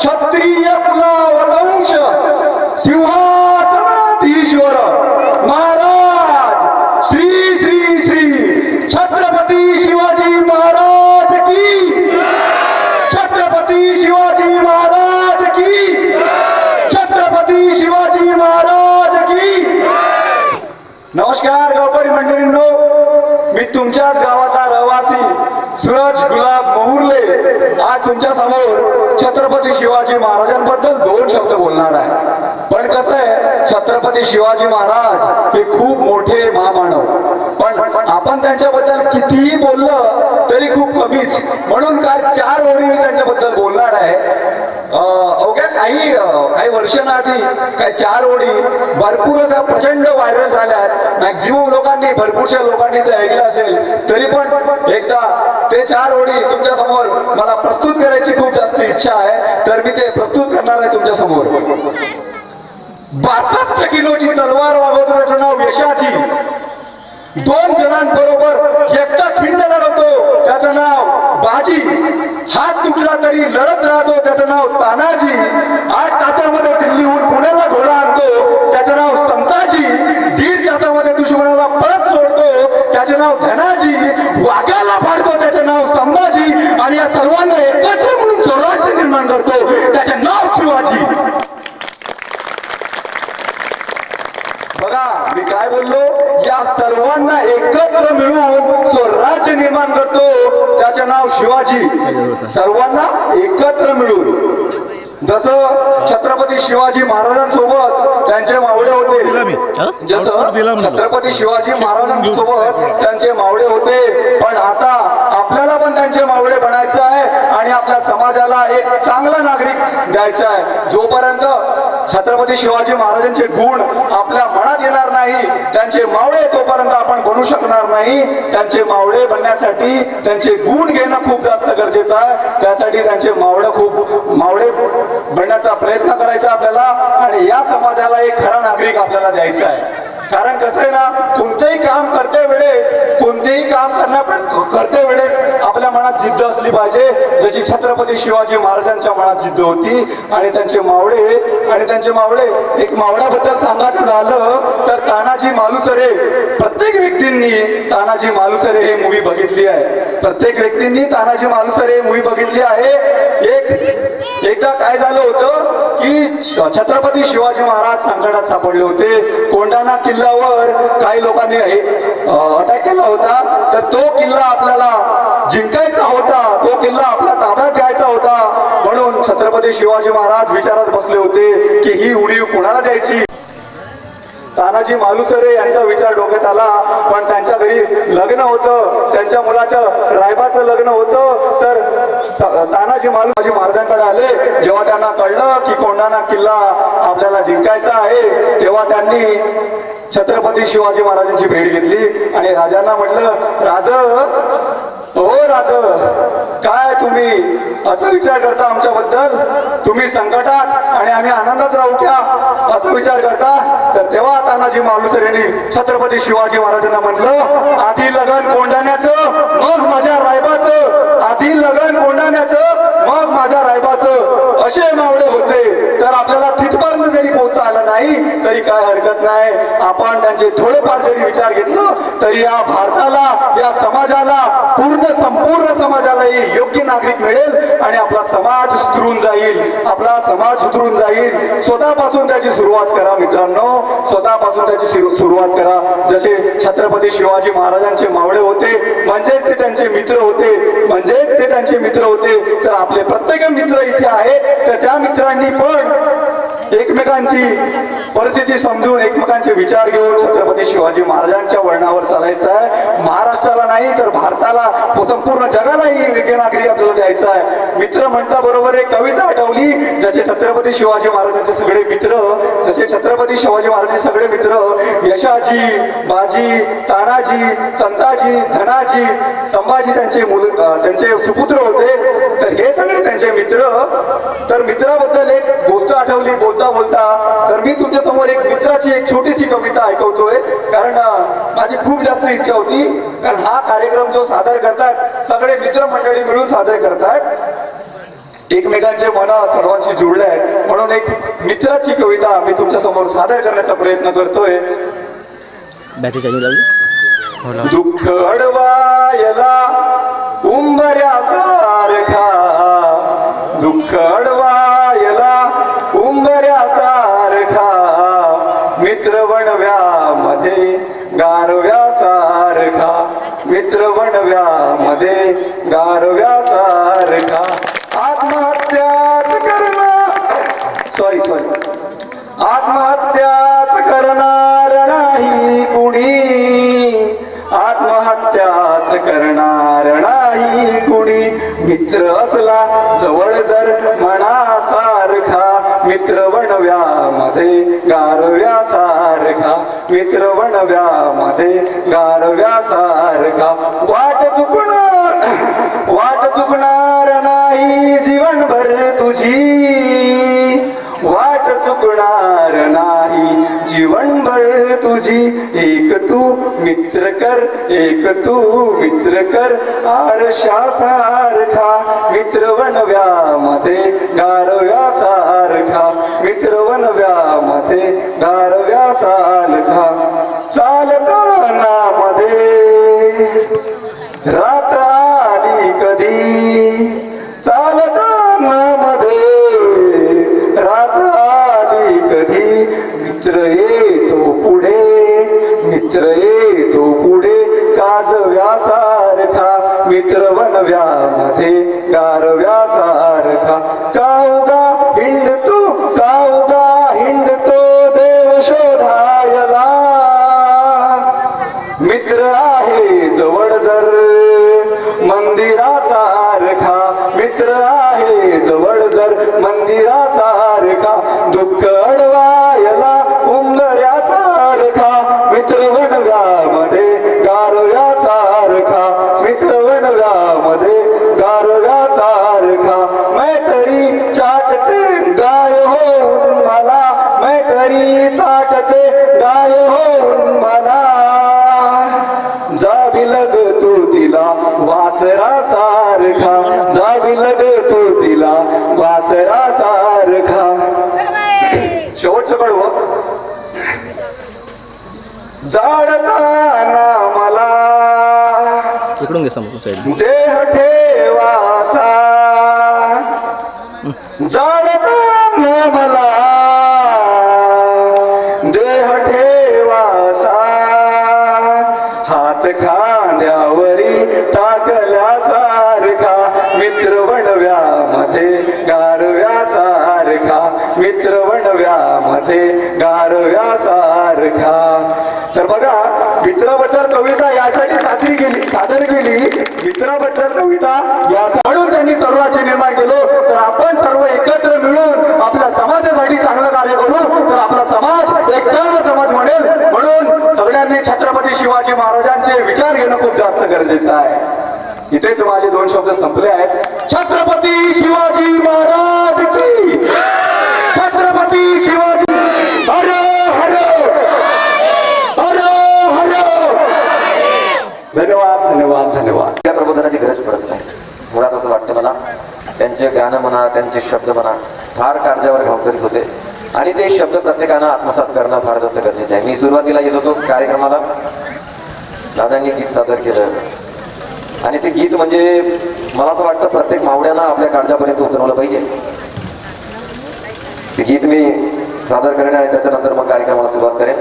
क्षत्रिय कुलावतंश सिंहासनाधीश्वर महाराज श्री श्री श्री छत्रपती शिवाजी महाराज की छत्रपती शिवाजी महाराज की छत्रपती शिवाजी महाराज की। नमस्कार गावकरी मंडळींनो मी तुमच्याच गावातला रहिवासी सूरज गुलाब महुर्ले आज तुमच्यासमोर छत्रपती शिवाजी महाराजांबद्दल दोन शब्द बोलणार आहे. पण कसं आहे छत्रपती शिवाजी महाराज हे खूप मोठे महामानव. पण आपण त्यांच्याबद्दल कितीही बोललं तरी खूप कमीच. म्हणून काय चार ओळी मी त्यांच्याबद्दल बोलणार आहे. अवघ्या काही काही वर्षांआधी काही चार ओळी भरपूर प्रचंड व्हायरल झाल्या मॅक्झिमम लोकांनी भरपूरशा लोकांनी ते ऐकलं असेल तरी पण एकदा ते चार ओळी तुमच्यासमोर मला प्रस्तुत करायची खूप जास्त इच्छा आहे. तर मी ते प्रस्तुत करणार आहे तुमच्यासमोर. बासष्ट किलोची तलवार वागवतो त्याचं नाव यशाची. दोन जणांबरोबर एकटा खिंड लढवतो त्याचं नाव बाजी. हात तुटला तरी लढत राहतो त्याचं नाव तानाजी. आठ तासामध्ये दिल्लीहून पुण्याला घोडा आणतो त्याचं नाव संताजी. दीड तासामध्ये दुश्मनाला परत सोडतो त्याचे नाव धनाजी. वाघाला शिवाजी सर्वांना एकत्र मिळून जसं छत्रपती शिवाजी महाराजांसोबत त्यांचे मावळे होते हा? जसं छत्रपती शिवाजी महाराजांसोबत त्यांचे मावळे होते पण आता आपल्याला पण त्यांचे मावळे बनायचं आहे आणि आपल्या समाजाला एक चांगला नागरिक द्यायचा आहे जोपर्यंत छत्रपती शिवाजी महाराजांचे गुण आपल्या मनात येणार नाही त्यांचे मावळे तोपर्यंत आपण बनू शकणार नाही. त्यांचे मावळे बनण्यासाठी त्यांचे गुण घेणं खूप जास्त गरजेचं आहे. त्यासाठी त्यांचे मावळं खूप मावळे बनण्याचा प्रयत्न करायचा आपल्याला आणि या समाजाला एक खरा नागरिक आपल्याला द्यायचा आहे. कारण कसं आहे ना कोणतेही काम करते वेळेस कोणतेही काम करण्या करते वेळेस आपल्या मनात जिद्द असली पाहिजे. जशी छत्रपती शिवाजी महाराजांच्या मनात जिद्द होती आणि त्यांचे मावळे आणि त्यांचे मावळे एक मावळ्याबद्दल सांगायचं झालं तर तानाजी मालुसरे प्रत्येक व्यक्तींनी तानाजी मालुसरे हे मूवी बघितली आहे. प्रत्येक व्यक्तींनी तानाजी मालुसरे हे मूवी बघितली आहे. एक एकदा काय झालं होतं की छत्रपती शिवाजी महाराज संकटात सापडले होते. कोंढाणा किल्ल्यावर काही लोकांनी अटॅक केला होता. तर तो किल्ला आपल्याला जिंकायचा होता. तो किल्ला आपल्या ताब्यात घ्यायचा होता. म्हणून छत्रपती शिवाजी महाराज विचारात बसले होते की ही उडीव कोणाला द्यायची? तानाजी मालुसरे यांचा विचार डोक्यात आला. पण त्यांच्या घरी लग्न होतं. त्यांच्या मुलाचं रायबाचं लग्न होतं. तर तानाजी तानाजी माझी महाराजांकडे आले जेव्हा त्यांना कळलं की कोंढाणा किल्ला आपल्याला जिंकायचा आहे तेव्हा त्यांनी छत्रपती शिवाजी महाराजांची भेट घेतली आणि राजांना म्हटलं राज हो राज काय तुम्ही? असं विचार करता आमच्याबद्दल? तुम्ही संकटात आणि आम्ही आनंदात राहू क्या? असा विचार करता. तर तेव्हा तानाजी मालुसर यांनी छत्रपती शिवाजी महाराजांना म्हटलं आधी लगन कोंढाण्याचं मग माझ्या रायबाचं आधी लगन कोंढाण्याचं मग माझ्या रायबाचं असे मावळे होते तर आपल्याला तिथपर्यंत जरी पोहोचता आलं नाही तरी काय हरकत नाही. आपण त्यांचे थोडेफार जरी विचार घेतलं तरी या भारताला या समाजाला पूर्ण संपूर्ण समाजाला योग्य नागरिक मिळेल आणि आपला समाज सुधरून जाईल. आपला समाज सुधरून जाईल. स्वतःपासून त्याची सुरुवात करा मित्रांनो. स्वतःपासून त्याची सुरुवात करा. जसे छत्रपती शिवाजी महाराजांचे मावळे होते म्हणजेच ते त्यांचे मित्र होते म्हणजेच ते त्यांचे मित्र होते तर आपले प्रत्येक मित्र इथे आहेत तर त्या मित्रांनी पण एकमेकांची परिस्थिती समजून एकमेकांचे विचार घेऊन छत्रपती शिवाजी महाराजांच्या वळणावर चालायचं आहे. महाराष्ट्राला नाही तर भारताला व संपूर्ण जगालाही योग्य नागरिक आपल्याला द्यायचा आहे. मित्र म्हणता बरोबर एक कविता आठवली ज्याचे छत्रपती शिवाजी महाराजांचे सगळे मित्र जसे छत्रपती शिवाजी महाराजांचे सगळे मित्र यशाजी बाजी तानाजी संताजी धनाजी संभाजी त्यांचे मुल त्यांचे सुपुत्र होते. तर हे सगळे त्यांचे मित्र. तर मित्राबद्दल एक गोष्ट आठवली बोलता बोलता. तर मी तुमच्यासमोर एक मित्राची एक छोटीशी कविता ऐकवतोय. कारण माझी खूप जास्त इच्छा होती. कारण हा कार्यक्रम जो सादर करतात सगळे मित्रमंडळी मिळून सादर करतात. एकमेकांचे मन सर्वांशी जुळले आहेत. म्हणून एक मित्राची कविता मी तुमच्यासमोर सादर करण्याचा प्रयत्न करतोय. बॅटरी चार्जिंग लावली हो दुःख अडवायला उंबऱ्यासारखा दुःख अडवायला उंबऱ्यासारखा मित्र गारव्या गारव्यासारखा मित्र वणव्यामध्ये गारव्यासारखा सारखा सॉरी आत्महत्याच करणार नाही कुणी. आत्महत्याच करणार नाही कुणी. मित्र असला जवळ जर मनासारखा मित्र वणव्यामध्ये गारव्यासारखा मित्र वणव्यामध्ये गारव्यासारखा. वा चुकणार नाही. जीवनभर तुझी एक तू मित्र कर एक तू मित्र कर. आरशासारखा मित्र वनव्यामध्ये गारव्यासारखा मित्र वनव्यामध्ये गारव्यासारखा मित्र येतो पुढे मित्र येतो पुढे काजव्यासारखा मित्र वनव्यामध्ये गारव्यासारखा. काऊगा हिंडतो काऊगा हिंडतो देव शोधायला. मित्र आहे जवळ जर मंदिरासारखा. मित्र आहे जवळ जर मंदिरासारखा. दुःख अडवा मित्र वणव्यामध्ये गारव्यासारखा मित्र वणव्यामध्ये गारव्यासारखा मैत्री चाटते गाय होऊन मला मैत्री चाटते गाय होऊन मला. जावी लग तू तिला वासरा सारखा जावी लग तू तिला वासरा सारखा शेवटचं कडवं जाडताना मला इकडून घे समोर साईड देह ठेवासा जाडताना मला देह ठेवासा हात खांद्यावरी टाकल्यासारखा मित्र वणव्यामध्ये गारव्यासारखा मित्र वणव्यामध्ये गारव्यासारखा तर बघा मित्राबद्दल कविता यासाठी सादरी केली सादर केली. मित्राबद्दल कविता या म्हणून त्यांनी सर्वांचे निर्माण केलो. तर आपण सर्व एकत्र मिळून आपल्या समाजासाठी चांगलं कार्य करू. तर आपला समाज एक चांगला समाज म्हणेल. म्हणून सगळ्यांनी छत्रपती शिवाजी महाराजांचे विचार घेणं खूप जास्त गरजेचं आहे. इथेच माझे दोन शब्द संपले आहेत. छत्रपती शिवाजी महाराज की धन्यवाद धन्यवाद धन्यवाद. त्या प्रबोधनाची गरज पडत नाही. मुळात असं वाटतं मला त्यांचे गाणं म्हणा त्यांचे शब्द म्हणा फार कार्यावर घाव करीत होते. आणि ते शब्द प्रत्येकानं आत्मसात करणं फार जास्त गरजेचं आहे. मी सुरुवातीला येत होतो कार्यक्रमाला. दादांनी गीत सादर केलं. आणि ते गीत म्हणजे मला असं वाटतं प्रत्येक मावड्यानं आपल्या काळजापर्यंत उतरवलं पाहिजे. ते गीत मी सादर करेन आणि त्याच्यानंतर मग कार्यक्रमाला सुरुवात करेन.